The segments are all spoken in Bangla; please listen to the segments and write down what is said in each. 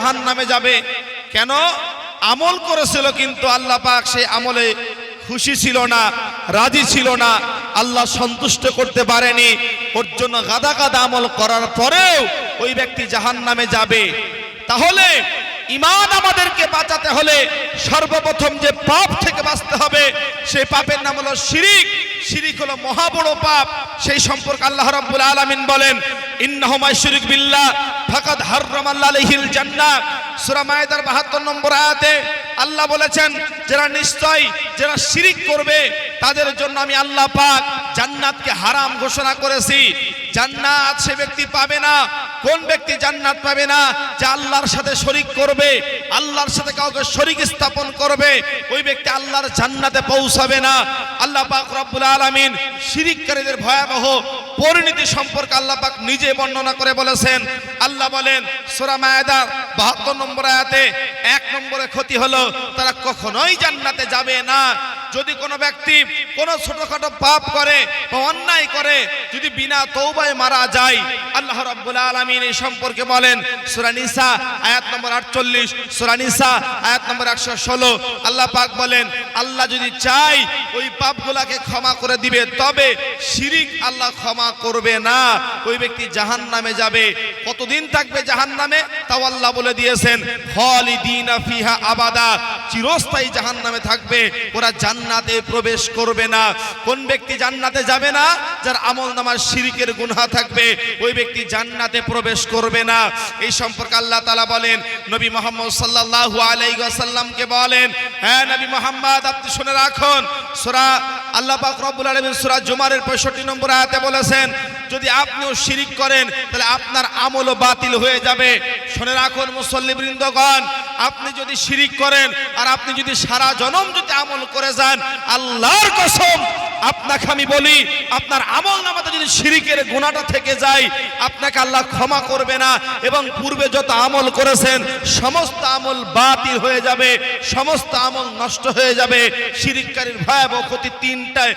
জাহান নামে যাবে। কেন? আমল করেছিল কিন্তু আল্লাহ পাক সে আমলে খুশি ছিল না, রাজি ছিল না। আল্লাহ সন্তুষ্ট করতে পারেনি। ওর জন্য গাদা গাদা আমল করার পরেও ওই ব্যক্তি জাহান নামে যাবে। তাহলে ইমান আমাদেরকে বাঁচাতে হলে সর্বপ্রথম যে পাপ থেকে বাঁচতে হবে, সেই পাপের নাম হলো শিরিক। শিরিক হলো মহা বড় পাপ। সেই সম্পর্কে আল্লাহ রাব্বুল আলামিন বলেন, ইন্নাহু মাশরিক বিল্লাহ, ফাকাদ হাররামাল্লাহু আলাইহিল জান্নাহ। সূরা মায়েদার 72 নম্বর আয়াতে আল্লাহ বলেছেন, যারা নিশ্চয়, যারা শিরিক করবে, তাদের জন্য আমি আল্লাহ পাক জান্নাতকে হারাম ঘোষণা করেছি। জান্নাত সে ব্যক্তি পাবে না। কোন ব্যক্তি জান্নাত পাবে না? যে আল্লাহর সাথে শরিক করবে, আল্লাহর সাথে কাউকে শরিক স্থাপন করবে, ওই ব্যক্তি আল্লাহর জান্নাতে পৌঁছাবে না। আল্লাহ পাক রব্বুল আলামিন শিরিককারীদের ভয়াবহ পরিণতি সম্পর্কে আল্লাহ পাক নিজে বর্ণনা করে বলেছেন। আল্লাহ বলেন, সূরা মায়েদার 72 নম্বর আয়াতে এক নম্বরে ক্ষতি হলো, তারা কখনোই জান্নাতে যাবে না। যদি কোনো ব্যক্তি কোনো ছোটখাটো পাপ করে বা অন্যায় করে, যদি বিনা তৌবায় মারা যায়, আল্লাহ রাব্বুল আলামিন এই সম্পর্কে বলেন, সূরা নিসা, আয়াত নম্বর 48 সূরা নিসা, আয়াত নম্বর 116 আল্লাহ পাক বলেন, আল্লাহ যদি চাই ওই পাপগুলাকে ক্ষমা করে দিবে, তবে শিরিক আল্লাহ ক্ষমা করবে না। ওই ব্যক্তি জাহান্নামে যাবে। কতদিন থাকবে জাহান্নামে? তাও আল্লাহ বলে দিয়েছেন, খালিদিনা ফিহা আবাদা। চিরস্থায়ী জাহান্নামে থাকবে, ওরা জান্নাতে প্রবেশ করবে না। কোন ব্যক্তি জান্নাতে যাবে না, যার আমল নামার শিরিকের গুনহা থাকবে, ওই ব্যক্তি জান্নাতে প্রবেশ করবে না। এই সম্পর্কে আল্লাহ তালা বলেন, নবী মোহাম্মদ সাল্লাহ আলাইসাল্লামকে বলেন হ্যাঁ নবী মোহাম্মদ, আপনি শুনে রাখুন, সোরা আল্লাহ পাক রব্বুল আলমিন সুরা জুমারের 65 নম্বর আয়াতে বলেছেন যদি আপনিও শিরিক করেন, তাহলে আপনার আমলও বাতিল হয়ে যাবে। শুনে রাখুন মুসল্লিবৃন্দগণ আপনি যদি শিরিক করেন আর আপনি যদি সারা জনম যদি আমল করে যান, আল্লাহর কসম আপনাকে আমি বলি, আপনার আমল নামাতে যদি শিরিকের গুণাটা থেকে যায়, আপনাকে আল্লাহ ক্ষমা করবে না। এবং পূর্বে যত আমল করেছেন, সমস্ত আমল বাতিল হয়ে যাবে, সমস্ত আমল নষ্ট হয়ে যাবে। শিরিককারীর ভয়াবহ ক্ষতি তিনটায়।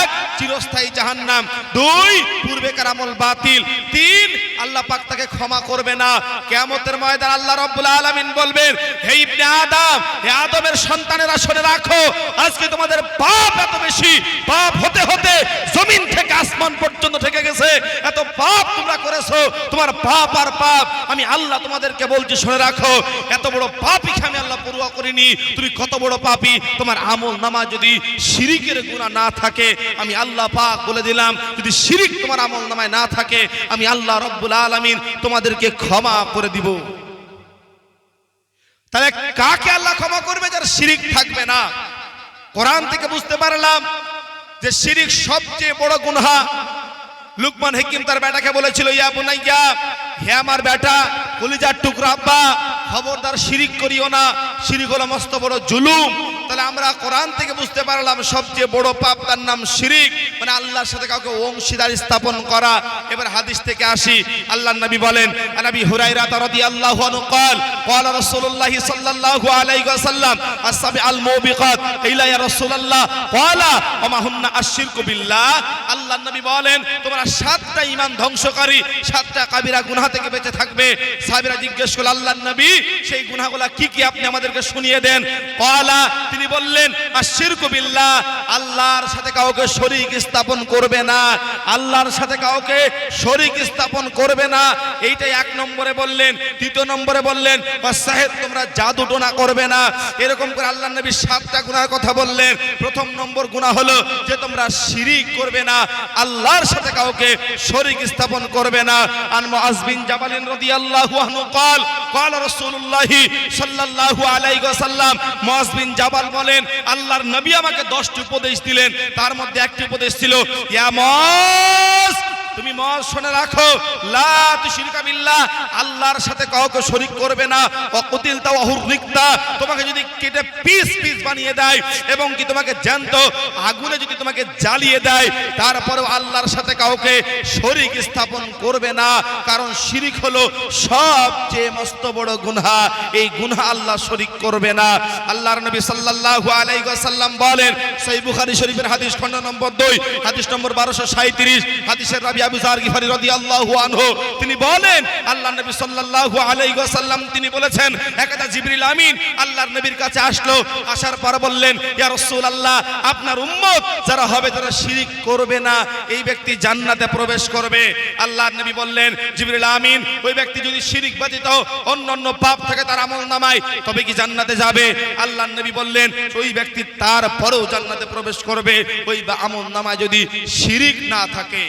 এক, চিরস্থায়ী জাহান্নাম। দুই, পূর্বেকার আমল বাতিল। তিন আল্লাহ পাক তাকে ক্ষমা করবে না। কিয়ামতের ময়দান আল্লাহ রাব্বুল আলামিন বলবেন, হে ইবনে আদম, হে আদমের সন্তানেরা শুনে রাখো, আজকে তোমাদের পাপ এত বেশি, পাপ হতে হতে জমিন থেকে আসমান পর্যন্ত থেকে গেছে। এত পাপ তোমরা করেছ, তোমার পাপ আর পাপ, আমি আল্লাহ তোমাদেরকে বলছি, শুনে রাখো। এত বড় পাপই আমি আল্লাহ পড়ুয়া করিনি? তুমি কত বড় পাপী? তোমার আমল নামা যদি শিরিকের গুণা না থাকে, আমি আল্লাহ পাক বলে দিলাম, যদি শিরিক তোমার আমল নামায় না থাকে, আমি আল্লাহ রব্বুল আলামিন তোমাদেরকে ক্ষমা করে দিব। তাহলে কাকে আল্লাহ ক্ষমা করবে যার শিরিক থাকবে না? কোরআন থেকে বুঝতে পারলাম যে শিরিক সবচেয়ে বড় গুনহা। লুকমান হাকিম তার বেটাকে বলেছিল, ইয়া বুনাইয়া, হে আমার বেটা, কলিজার টুকরা আব্বা, খবরদার শিরিক করিও না। শিরিক হলো মস্ত বড় জুলুম। তাহলে আমরা কোরআন থেকে বুঝতে পারলাম সবচেয়ে বড় পাপ তার নাম শিরিক। মানে আল্লাহর সাথে কাউকে অংশীদার স্থাপন করা। এবার হাদিস থেকে আসি আল্লাহ নবী বলেন নবী হুরাইরা তারদি আল্লাহ কল কল রসুল্লাহ সাল্লাল্লাহু আলাইহি ওয়াসাল্লাম আসাবি আল মুবিকাত ইলা ইয়া রাসূলুল্লাহ ক্বালা ওয়া মা হুন্না আশশিরকু বিল্লাহ আল্লাহর নবী বলেন, তোমরা সাতটা ঈমান ধ্বংসকারী, সাতটা কাবিরা গুনাহ থেকে বেঁচে থাকবে সাহাবীরা জিজ্ঞেস করল, আল্লাহর নবী, সেই গুনাহগুলো কি কি আপনি আমাদেরকে শুনিয়ে দেন? ক্বালা বললেন আশিরকু বিল্লাহ আল্লাহর সাথে কাউকে শরীক স্থাপন করবে না আল্লাহর সাথে কাউকে শরীক স্থাপন করবে না এইটাই এক নম্বরে বললেন দ্বিতীয় নম্বরে বললেন সাহেব তোমরা জাদু টোনা করবে না এরকম করে আল্লাহ নবী সাতটা গুনার কথা বললেন প্রথম নম্বর গুনাহ হলো যে তোমরা শিরিক করবে না আল্লাহর সাথে কাউকে শরীক স্থাপন করবে না আন মুআজ বিন জাবাল রাদিয়াল্লাহু আনহু قال قال رسول الله সাল্লাল্লাহু আলাইহি ওয়াসাল্লাম মুআজ বিন জাবাল বলেন আল্লাহর নবী আমাকে 10টি উপদেশ দিলেন। তার মধ্যে একটি উপদেশ ছিল তুমি মজ শুনে রাখো, লা তুশরিকা বিল্লাহ, আল্লাহর সাথে কাউকে শরীক করবে না। অকুতিল তাও অহুরিকতা তোমাকে যদি কেটে পিস পিস বানিয়ে দেয় এবং কি তোমাকে জ্যান্ত আগুনে যদি তোমাকে জ্বালিয়ে দেয়, তারপরেও আল্লাহর সাথে কাউকে শরীক স্থাপন করবে না। কারণ শিরিক হলো সবচেয়ে মস্ত বড় গুনহা। এই গুনহা আল্লাহ শরিক করবে না। আল্লাহর নবী সাল্লাল্লাহু আলাইহি ওয়াসাল্লাম বলেন, সহিহ বুখারী শরীফের হাদিস খণ্ড নম্বর 2 হাদিস নম্বর 1237 হাদিসের রাবি আবু জার গিফারি তিনি বলেন আল্লাহ নবী সাল্লাল্লাহু আলাইহি ওয়াসাল্লাম তিনি বলেছেন, একদা জিবরিল আমিন, আল্লাহর নবীর কাছে আসলো, আসার পর বললেন রাসূলুল্লাহ, আপনার উম্মত যারা হবে তারা শিরিক করবে না, এই ব্যক্তি জান্নাতে প্রবেশ করবে। আল্লাহর নবী বললেন, জিবরিল আমিন, ওই ব্যক্তি যদি শিরিক ব্যতীত অন্য অন্য পাপ থাকে তার আমল নামায়, তবে কি জান্নাতে যাবে? আল্লাহর নবী বললেন, ওই ব্যক্তি তারপরেও জান্নাতে প্রবেশ করবে, ওই আমল নামায় যদি শিরিক না থাকে।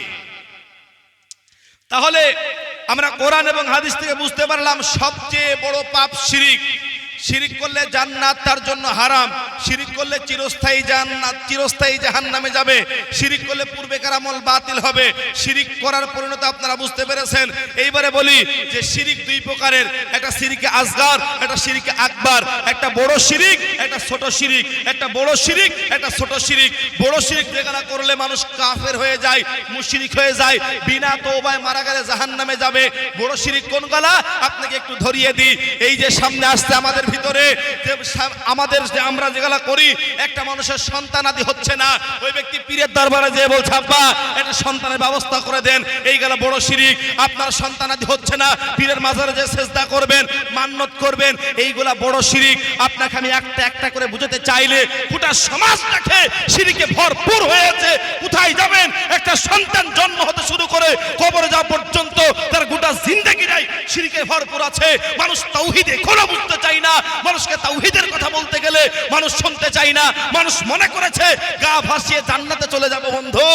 তাহলে আমরা কোরআন এবং হাদিস থেকে বুঝতে পারলাম সবচেয়ে বড় পাপ শিরিক। শিরিক করলে জান্নাত তার জন্য হারাম। শিরিক করলে চিরস্থায়ী জান্নাত, চিরস্থায়ী জাহান্নামে যাবে। শিরিক করলে পূর্বেকার আমল বাতিল হবে। শিরিক করার পরিণত আপনারা বুঝতে পেরেছেন। এইবারে বলি যে শিরিক দুই প্রকারের। একটা শিরিকে আসগার, একটা শিরিকে আকবার। একটা বড় শিরিক, একটা ছোট শিরিক। একটা বড় শিরিক, একটা ছোট শিরিক। বড় শিরিক যেখানে করলে মানুষ কাফের হয়ে যায়, মুশরিক হয়ে যায়, বিনা তওবায় মারা গেলে জাহান্নামে যাবে। বড় শিরিক কোন গলা? আপনাকে একটু ধরিয়ে দিই। এই যে সামনে আসছে আমাদের ভিতরে আমাদের যে আমরা যেগুলা করি, একটা মানুষের সন্তান আদি হচ্ছে না। ওই ব্যক্তি পীরের দরবারে যে বলছে, আব্বা, একটা সন্তানের ব্যবস্থা করে দেন। এই গেল বড় শিরিক। আপনার সন্তান আদি হচ্ছে না। পীরের মাজারে যে চেষ্টা করবেন মান্যত করবেন, এইগুলা বড় শিরিক। আপনাকে আমি একটা একটা করে বুঝাতে চাইলে গোটা সমাজ সমাজটাকে শিরিকে ভরপুর হয়েছে। কোথায় যাবেন? একটা সন্তান জন্ম হতে শুরু করে কবরে যাওয়া পর্যন্ত তার গোটা জিন্দগিটাই শিরিকে ভরপুর আছে। মানুষ তাওহিদে কোনো বুঝতে চাই না। মানুষকে তাওহিদের কথা বলতে গেলে মানুষ শুনতে চাই না। মানুষ মনে করেছে, গা ভাসিয়ে জান্নাতে চলে যাবে বন্ধু।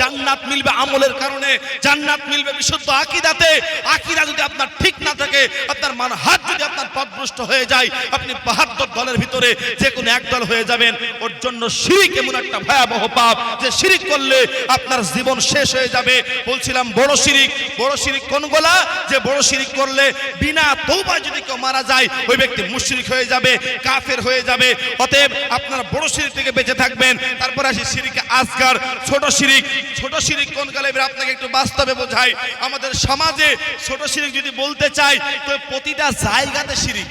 জান্নাত মিলবে আমলের কারণে, জান্নাত মিলবে বিশুদ্ধ আকিদাতে। আকিদা যদি আপনার ঠিক না থাকে, আপনার মান হাত যদি আপনার পথভ্রষ্ট হয়ে যায়, আপনি বাহাত্তর দলের ভিতরে যে কোনো এক দল হয়ে যাবেন। ওর জন্য শিরিক এমন একটা ভয়াবহ পাপ, যে শিরিক করলে আপনার জীবন শেষ হয়ে যাবে। বলছিলাম, বড় শিরিক। বড় শিরিক কোনগুলা যে বড় শিরিক করলে বিনা তৌবায় যদি কেউ মারা যায়, ওই ব্যক্তি মুশরিক হয়ে যাবে, কাফের হয়ে যাবে। অতএব আপনারা বড় শিরিক থেকে বেঁচে থাকবেন। তারপর আসি শিরিকে আজকার ছোট শিরিক। ছোট শিরিক কোন কালে আপনাকে একটু বাস্তবে বোঝাই। আমাদের সমাজে ছোট শিরিক যদি বলতে চাই, তো প্রতিটা জায়গাতে শিরিক।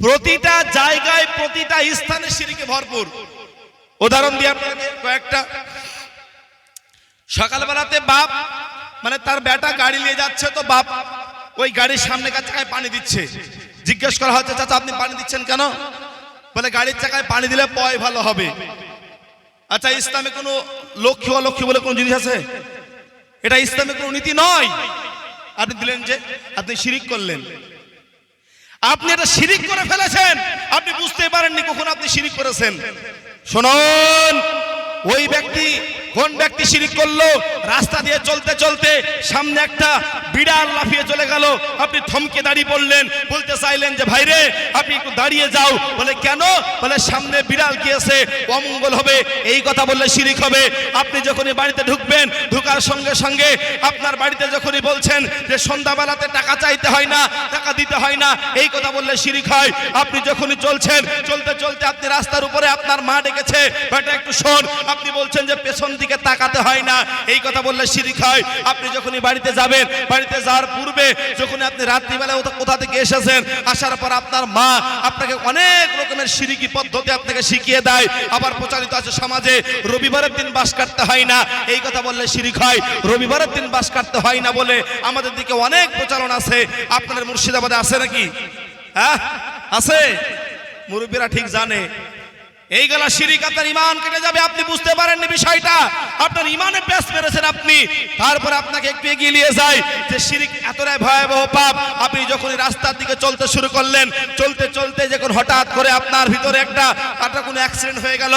প্রতিটা জায়গায়, প্রতিটা স্থানে সিঁড়িকে ভরপুর। উদাহরণ দিয়ে আপনাকে কয়েকটা। সকালবেলাতে বাপ মানে তার বেটা গাড়ি নিয়ে যাচ্ছে তো বাপ, ওই গাড়ির সামনে চাকায় পানি দিচ্ছে। জিজ্ঞেস করা হচ্ছে চাচা, আপনি পানি দিচ্ছেন কেন? বলে, গাড়ির চাকায় পানি দিলে পয় ভালো হবে। আচ্ছা ইসলামে কোনো লক্ষ্মী অলক্ষ্মী বলে কোনো জিনিস আছে? এটা ইসলামে কোনো নীতি নয়। আপনি দিলেন যে, আপনি শিরিক করলেন। আপনি এটা শিরিক করে ফেলেছেন। আপনি বুঝতে পারেননি কখন আপনি শিরিক করেছেন। শুনুন, ওই ব্যক্তি কোন ব্যক্তি শিরিক করল, রাস্তা দিয়ে চলতে চলতে সামনে একটা বিড়াল লাফিয়ে চলে গেল। আপনি থমকে দাঁড়িয়ে পড়লেন বলতে চাইলেন যে, ভাইরে, আপনি একটু দাঁড়িয়ে যাও। বলে, কেন? বলে, সামনে বিড়াল গিয়েছে, অমঙ্গল হবে, এই কথা বললে শিরিক হবে। আপনি যখনই বাড়িতে ঢুকবেন, ঢুকার সঙ্গে সঙ্গে আপনার বাড়িতে যখনই বলছেন যে, সন্ধ্যাবেলাতে টাকা চাইতে হয় না, টাকা দিতে হয় না, এই কথা বললে শিরিক হয়। আপনি যখনই চলছেন, চলতে চলতে আপনি রাস্তার উপরে আপনার মা ডেকেছে, বেটা, একটু শোন। আপনি বলছেন যে, পেছন দিকে তাকাতে হয় না। এই কথা বললে শিরিক হয়। আপনি যখনই বাড়িতে যাবেন, বাড়িতে যাওয়ার পূর্বে যখন আপনি রাত্রিবেলা কোথা- থেকে এসেছেন, আসার পর আপনার মা আপনাকে অনেক রকমের সিরিকি পদ্ধতি আপনাকে শিখিয়ে দেয়। আবার প্রচারিত আছে সমাজে, রবিবারের দিন বাস কাটতে হয় না। এই কথা বললে শিরিক হয়। রবিবারের দিন বাস কাটতে হয় না বলে আমাদের দিকে অনেক প্রচলন আছে। আপনাদের মুর্শিদাবাদে আছে নাকি? হ্যাঁ? আছে? মুরব্বীরা ঠিক জানে। এই গেলা শিরিক আপনার ইমান কেটে যাবে, আপনি বুঝতে পারেননি বিষয়টা। আপনার ইমানে প্যাস মেরেছেন আপনি। তারপরে আপনাকে একটু এগিয়ে নিয়ে যায় যে শিরিক এতটাই ভয়াবহ পাপ, আপনি যখন রাস্তার দিকে চলতে শুরু করলেন, চলতে চলতে যখন হঠাৎ করে আপনার ভিতরে একটা একটা কোনো অ্যাক্সিডেন্ট হয়ে গেল,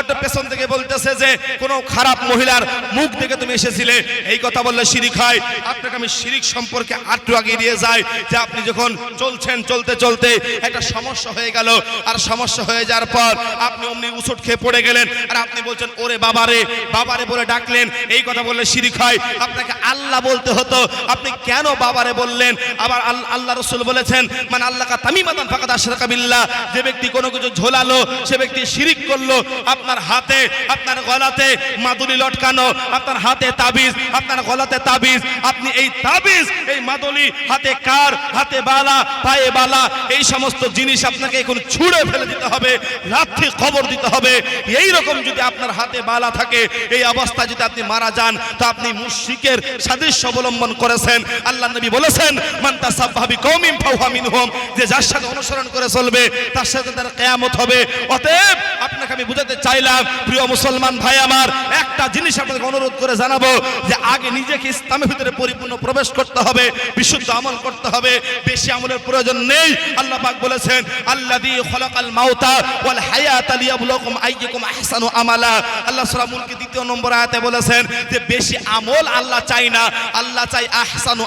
একটা পেছন থেকে বলতেছে যে, কোনো খারাপ মহিলার মুখ দেখে তুমি এসেছিলে। এই কথা বললে শিরিক হয়। আপনাকে আমি শিরিক সম্পর্কে আটটু আগে নিয়ে যাই, যে আপনি যখন চলছেন, চলতে চলতে একটা সমস্যা হয়ে গেল। আর সমস্যা হয়ে যাওয়ার পর আপনি অমনি উসুট খেয়ে পড়ে গেলেন আর আপনি বলছেন, ওরে বাবারে বাবারে বলে ডাকলেন, এই কথা বললে শিরিক হয়। আপনাকে আল্লাহ বলতে হতো, আপনি কেন বাবারে বললেন? আবার আল- আল্লাহ রসুল বলেছেন মানে আল্লাহ কা তামিমাতান ফাকাত আশরাকা বিল্লাহ। যে ব্যক্তি কোনো কিছু ঝোলালো, সে ব্যক্তি শিরিক করল, আপনার হাতে, আপনার গলাতে মাদুলি লটকানো, আপনার হাতে তাবিজ, আপনার গলাতে তাবিজ, আপনি এই তাবিজ, এই মাদুলি হাতে কার, হাতে বালা, পায়ে বালা, এই সমস্ত জিনিস আপনাকে এখন ছুঁড়ে ফেলে দিতে হবে। রাত্রি খবর দিতে হবে। এই রকম যদি আপনার হাতে বালা থাকে, এই অবস্থা যদি আপনি মারা যান, তো আপনি মুশরিকের সাদৃশ্য অবলম্বন করেছেন। আল্লাহ নবী বলেছেন, মান তাসাব্বাহবি কওমিন ফাহুয়া মিনহুম যে যার সাথে অনুসরণ করে চলবে, তার সাথে তার কিয়ামত হবে। অতএব আপনাকে আমি বুঝাতে চাইলাম, প্রিয় মুসলমান ভাই আমার, একটা জিনিস আপনাকে অনুরোধ করে জানাব, যে আগে নিজেকে ইসলামের ভিতরে পরিপূর্ণ প্রবেশ করতে হবে, বিশুদ্ধ আমল করতে হবে, বেশি আমলের প্রয়োজন নেই। আল্লাহ পাক বলেছেন, আল্লাযী খলাকাল মাউতা ওয়াল হায়াতা লিয়াবলুকুম আইয়ুকুম আহসানু আমালা। আল্লাহ সূরা দ্বিতীয় নম্বর আয়াতে বলেছেন যে, বেশি আমল আল্লাহ চাই না, আল্লাহ চাই আহসানু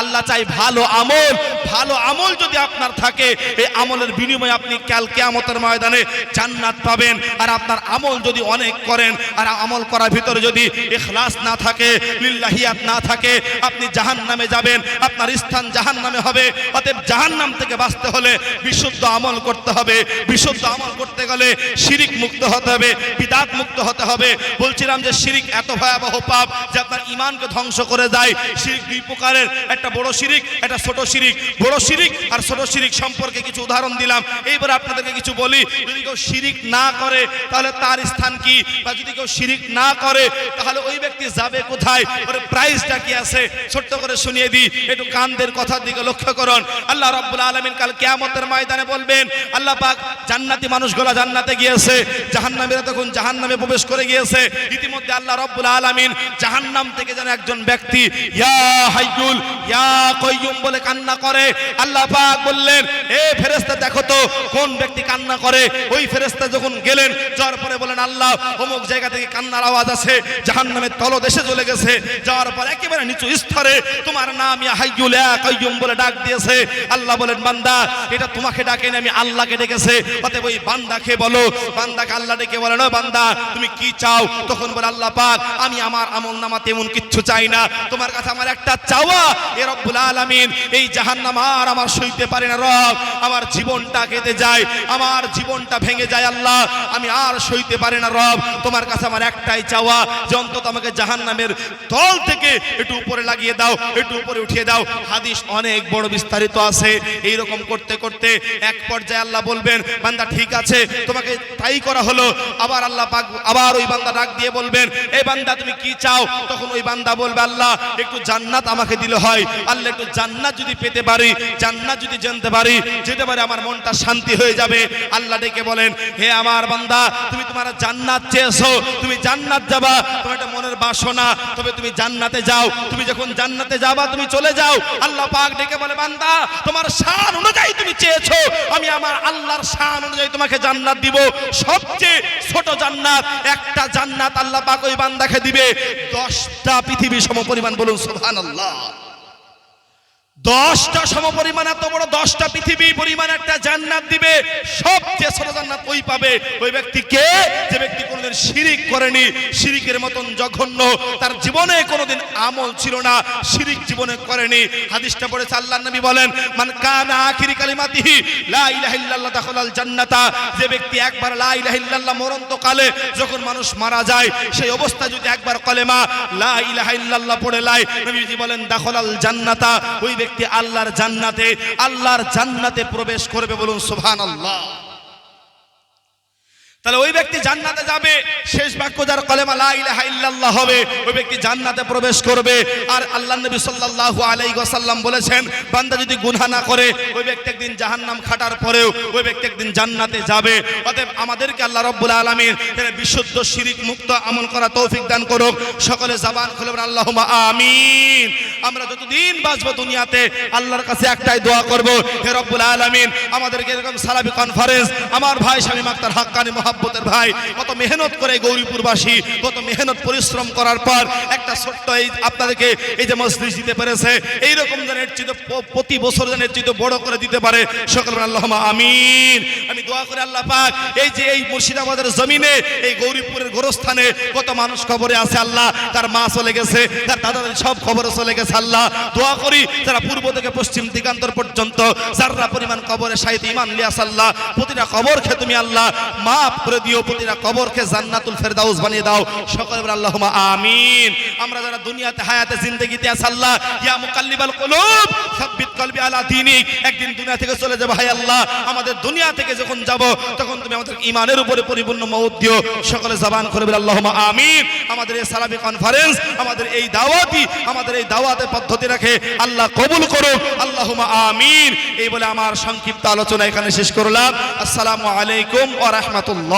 আল্লাহ চাই ভালো আমল। ভালো আমল যদি আপনার থাকে, এই আমলের বিনিময়ে আপনি কাল কিয়ামতের ময়দানে জান্নাত পাবেন। আর আপনার আমল যদি অনেক করেন, আর আমল করার ভিতরে যদি ইখলাস না থাকে, লিল্লাহিয়াত না থাকে, আপনি জাহান্নামে যাবেন, আপনার স্থান জাহান্নামে হবে। অতএব জাহান্নাম থেকে বাঁচতে হলে বিশুদ্ধ আমল করতে হবে। বিশুদ্ধ আমল করতে গেলে শিরিক মুক্ত হতে হবে, বিদাত মুক্ত হতে হবে। বলছিলাম যে শিরিক এত ভয়াবহ পাপ যে আপনার ইমানকে ধ্বংস করে দেয়। শিরিক দুই প্রকারের, একটা বড় শিরিক, একটা ছোট শিরিক। বড় শিরিক আর ছোট শিরিক সম্পর্কে কিছু উদাহরণ দিলাম। এইবার আপনাদেরকে কিছু বলি, যদি কেউ শিরিক না করে, তাহলে তার স্থান কি? বা যদি কেউ শিরিক না করে, তাহলে ওই ব্যক্তি যাবে কোথায়? ওর প্রাইসটা কি আছে? ছোট্ট করে শুনিয়ে দিই, একটু কানদের কথার দিকে লক্ষ্য করুন। আল্লাহ রাব্বুল আলামিন কাল কিয়ামতের ময়দানে বলবেন, আল্লাহ পাক জান্নাতি মানুষগুলো জান্নাতে গিয়েছে, জাহান্নামীরা তখন জাহান্নামে প্রবেশ করে গিয়েছে। ইতিমধ্যে আল্লাহ রাব্বুল আলামিন জাহান্নাম থেকে যেন একজন ব্যক্তি, ইয়া ইয়া বলে কান্না করে। আল্লাহ পাক বললেন, এ ফেরেশতা, দেখো তো কোন ব্যক্তি কান্না করে? ওই ফেরেশতা যখন গেলেন, যাওয়ার পরে বলেন আল্লাহ, অমুক জায়গা থেকে কান্নার আওয়াজ আছে জাহান্নামের তলদেশে চলে গেছে। যাওয়ার পর একেবারে নিচু স্তরে তোমার নাম ইয়া হাইয়ুল, ইয়া বলে ডাক দিয়েছে। আল্লাহ বলেন, বান্দা, এটা তোমাকে ডাকেনি, আমি আল্লাহকে ডেকেছে। অতএব ওই বান্দাকে বলো, বান্দাকে আল্লাহ ডেকে বলে না বান্দা, তুমি কি চাও? তখন বলে, আল্লাহ পাক, আমি আমার আমল নামা তেমন কিচ্ছু চাই না। তোমার কাছে আমার একটা চাওয়া, এ রব্বুল আলামিন, এই জাহান্নাম আর আমার সইতে পারে না রব। আমার জীবনটা কেটে যায়, আমার জীবনটা ভেঙে যায় আল্লাহ, আমি আর সইতে পারি না রব। তোমার কাছে আমার একটাই চাওয়া, যে অন্তত আমাকে জাহান্নামের তল থেকে একটু উপরে লাগিয়ে দাও, একটু উপরে উঠিয়ে দাও। হাদিস অনেক বড় বিস্তারিত আছে এই রকম করতে করতে এক পর্যায়ে আল্লাহ বলবেন, বান্দা, ঠিক আছে তোমাকে তাই করা হলো। আবার আল্লাহ পাক আবার ওই বান্দা ডাক দিয়ে বলবেন এই বান্দা, তুমি কি চাও? তখন ওই বান্দা বলবে, আল্লাহ, একটু জান্নাত আমাকে দিলে হয়। আল্লাহ, একটু জান্নাত যদি পেতে পারি, জান্নাত যদি জানতে পারি, যেতে পারে আমার মনটা শান্তি হয়ে যাবে। আল্লাহ ডেকে বলেন, হে আমার বান্দা, তুমি তোমার জান্নাত চেয়েছো। তুমি জান্নাত যাবা, তোমার একটা মনের বাসনা। তবে তুমি জান্নাতে যাও। তুমি যখন জান্নাতে যাবা, তুমি চলে যাও। আল্লাহ পাক ডেকে বলে, বান্দা, তোমার শান অনুযায়ী তুমি চেয়েছো। আমি আমার আল্লাহর শান অনুযায়ী তোমাকে জান্নাত দিব। সবচেয়ে ছোট জান্নাত, একটা জান্নাত আল্লাহ পাক ওই বান্দাকে দিবে। দশটা পৃথিবী সম পরিমাণ বলুন, সুবহানাল্লাহ। দশটা সম সমপরিমাণ, এত বড় দশটা পৃথিবী, পরিমাণ একটা জান্নাত দিবে। সবচেয়ে ছোট জান্নাত ওই পাবে। ওই ব্যক্তি কে? যে ব্যক্তি কোনোদিন শিরিক করেনি। শিরিকের মতন জঘন্য। তার জীবনে কোনোদিন আমল ছিল না। শিরিক জীবনে করেনি। হাদিসটা পড়েছে আল্লাহ নবী বলেন, মান কানা আখিরি কালিমাতিহি, লা ইলাহা ইল্লাল্লাহ দাখালাল জান্নাতা। যে ব্যক্তি একবার লা ইলাহা ইল্লাল্লাহ কালে যখন মানুষ মারা যায়, সেই অবস্থা যদি একবার কলেমা, লা ইলাহা পড়ে লাই, নবীজি বলেন, দাখালাল জান্নাতা। ওই ব্যক্তি আল্লাহর জান্নাতে আল্লাহর জান্নাতে প্রবেশ করবে বলুন সুবহানাল্লাহ। তাহলে ওই ব্যক্তি জান্নাতে যাবে, শেষ বাক্য যার কলেমা লা হবে, ওই ব্যক্তি জান্নাতে প্রবেশ করবে। আর আল্লাহ নবী সাল্লাল্লাহু আলাইহি ওয়াসাল্লাম বলেছেন, বান্দা যদি গুনাহ না করে, ওই ব্যক্তি একদিন জাহান্নাম খাটার পরেও ওই ব্যক্তি একদিন জান্নাতে যাবে। অতএব আমাদেরকে আল্লাহ রাব্বুল আলামিন এর বিশুদ্ধ শিরিক মুক্ত আমল করা তৌফিক দান করুক। সকলে জবান খুলে আল্লাহুম্মা আমিন। আমরা যতদিন বাঁচবো দুনিয়াতে, আল্লাহর কাছে একটাই দোয়া করব, হে রব্বুল আলামিন, আমাদেরকে এরকম সালাবি কনফারেন্স আমার ভাই স্বামী আক্তার হাক্কানি মহাব্বতের ভাই, কত মেহনত করে গৌরীপুরবাসী, কত মেহনত, পরিশ্রম করার পর একটা ছোট্ট এই আপনাদেরকে এই যে মসজিদ দিতে পেরেছে, এইরকম যেন চেয়ে প্রতি বছর যেন চেয়ে বড় করে দিতে পারে। সকল আল্লাহ আমিন। আমি দোয়া করে আল্লাহ পাক, এই যে এই মুর্শিদাবাদের জমিনে, এই গৌরীপুরের গোরস্থানে কত মানুষ খবরে আছে আল্লাহ, তার মা চলে গেছে, তার দাদা দাদি সব খবরে চলে গেছে আল্লাহ। দোয়া করি তারা পূর্ব থেকে পশ্চিম দিগান্তর পর্যন্ত যারা পরিমাণ কবরে সাহিত্য ইমান লিয়াস আল্লাহ, প্রতিটা কবর খে তুমি আল্লাহ মাফ করে দিও প্রতিটা কবরকে জান্নাতুল ফেরদাউস বানিয়ে দাও। সকলে বলে, আল্লাহুম্মা আমিন। আমরা যারা দুনিয়াতে, হায়াতে, জিন্দেগিতে আছি, আল্লাহ, ইয়া মুকাল্লিবাল কুলুব, সাব্বিত কলবি আলা দীনিক। একদিন দুনিয়া থেকে চলে যাব, হায় আল্লাহ। আমাদের দুনিয়া থেকে যখন যাব, তখন তুমি আমাদের ইমানের উপরে পরিপূর্ণ মৌত দিও। সকলে জবান করে বলে, আল্লাহুম্মা আমিন। আমাদের এই সালামি কনফারেন্স আমাদের এই দাওয়াতি, আমাদের এই দাওয়াতের পদ্ধতি রাখে আল্লাহ কবুল করুন আল্লাহুম্মা আমিন। এই বলে আমার সংক্ষিপ্ত আলোচনা এখানে শেষ করলাম। আসসালামু আলাইকুম ওয়া রাহমাতুল্লাহ।